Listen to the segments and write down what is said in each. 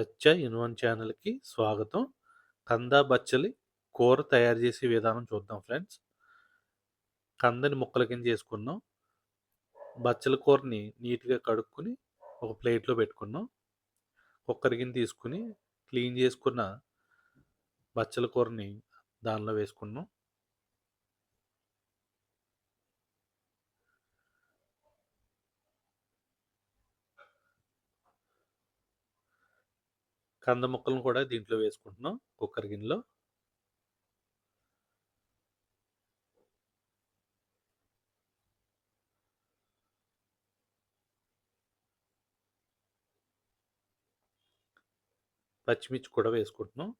సత్య ఇన్వన్ ఛానల్‌కి స్వాగతం. కంద బచ్చలి కూర తయారు చేసే విధానం చూద్దాం ఫ్రెండ్స్. కందని ముక్కల కింద చేసుకున్నాం. బచ్చల కూరని నీట్‌గా కడుక్కొని ఒక ప్లేట్‌లో పెట్టుకున్నాం. కుక్కర్ కింద తీసుకొని క్లీన్ చేసుకున్న బచ్చల కూరని దానిలో వేసుకున్నాం. కంద ముక్కలను కూడా దీంట్లో వేసుకుంటున్నాం కుక్కర్ గిన్నెలో. పచ్చిమిర్చి కూడా వేసుకుంటున్నాం.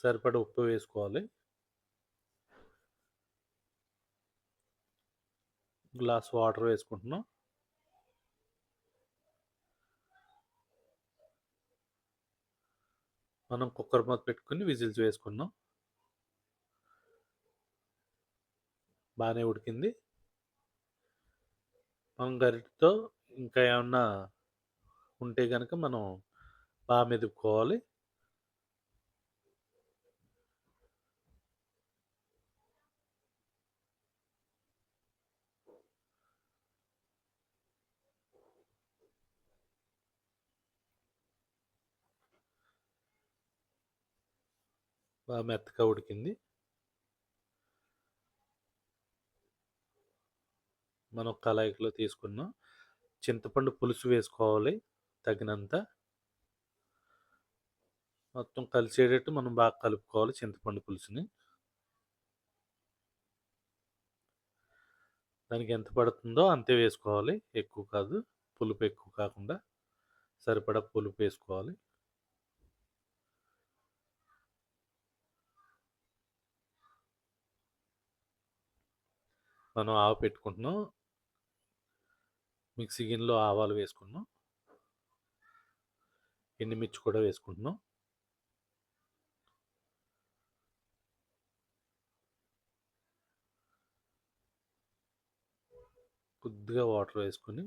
సరిపడా ఉప్పు వేసుకోవాలి. గ్లాస్ వాటర్ వేసుకుంటున్నాం. మనం కుక్కర్ మీద పెట్టుకొని విజిల్స్ వేసుకున్నాం. బాగానే ఉడికింది. మనం గరిటెతో ఇంకా ఏమన్నా ఉంటే కనుక మనం బాగా మెదుపుకోవాలి. బాగా మెత్తగా ఉడికింది. మనం కళాయిలో తీసుకున్నాం. చింతపండు పులుసు వేసుకోవాలి తగినంత. మొత్తం కలిసేటట్టు మనం బాగా కలుపుకోవాలి చింతపండు పులుసుని. దానికి ఎంత పడుతుందో అంతే వేసుకోవాలి. ఎక్కువ కాదు. పులుపు ఎక్కువ కాకుండా సరిపడా పులుపు వేసుకోవాలి. మనం ఆవ పెట్టుకుంటున్నాం. మిక్సీ గిన్నెలో ఆవాలు వేసుకున్నాం. ఎండుమిర్చి కూడా వేసుకుంటున్నాం. కొద్దిగా వాటర్ వేసుకొని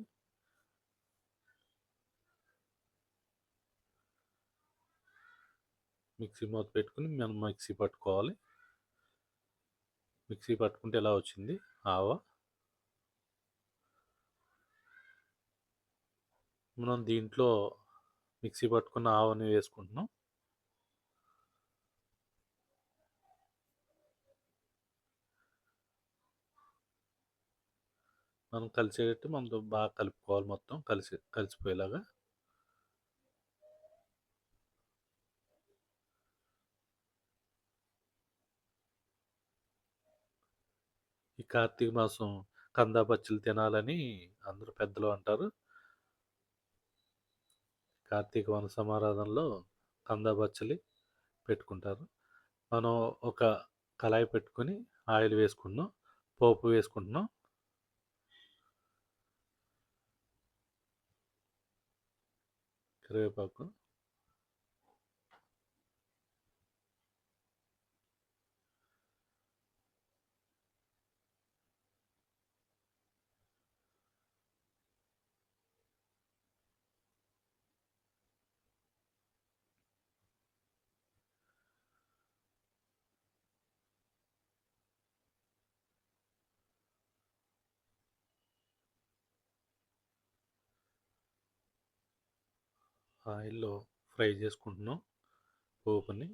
మిక్సీ మూత పెట్టుకొని మనం మిక్సీ పట్టుకోవాలి. మిక్సీ పట్టుకుంటే ఎలా వచ్చింది ఆవ. మనం దీంట్లో మిక్సీ పట్టుకున్న ఆవని వేసుకుంటున్నాం. మనం కలిసేటట్టు మనం బాగా కలుపుకోవాలి మొత్తం కలిసి కలిసిపోయేలాగా. కార్తీక మాసం కందా బచ్చలు తినాలని అందరూ పెద్దలు అంటారు. కార్తీక వన సమారాధనలో కంద బచ్చలి పెట్టుకుంటారు. మనం ఒక కళాయి పెట్టుకొని ఆయిల్ వేసుకుంటున్నాం పోపు వేసుకుంటున్నాం. కరివేపాకు. ఆయిల్‌లో ఫ్రై చేసుకుంటున్నాం పోపుని.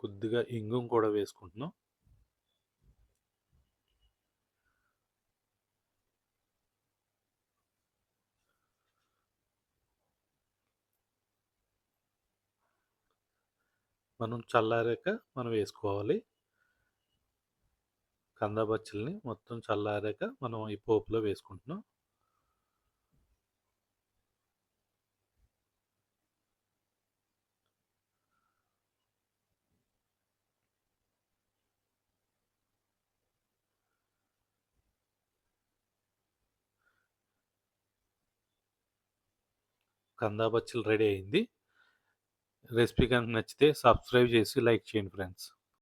కొద్దిగా ఇంగుం కూడా వేసుకుంటున్నాం. మనం చల్లారాక మనం వేసుకోవాలి. కందబచ్చల్ని మొత్తం చల్లారాక మనం ఈ పోపులో వేసుకుంటున్నాం. కందా బచ్చలు రెడీ అయింది రెసిపీ కనుక నచ్చితే సబ్స్క్రైబ్ చేసి లైక్ చేయండి ఫ్రెండ్స్.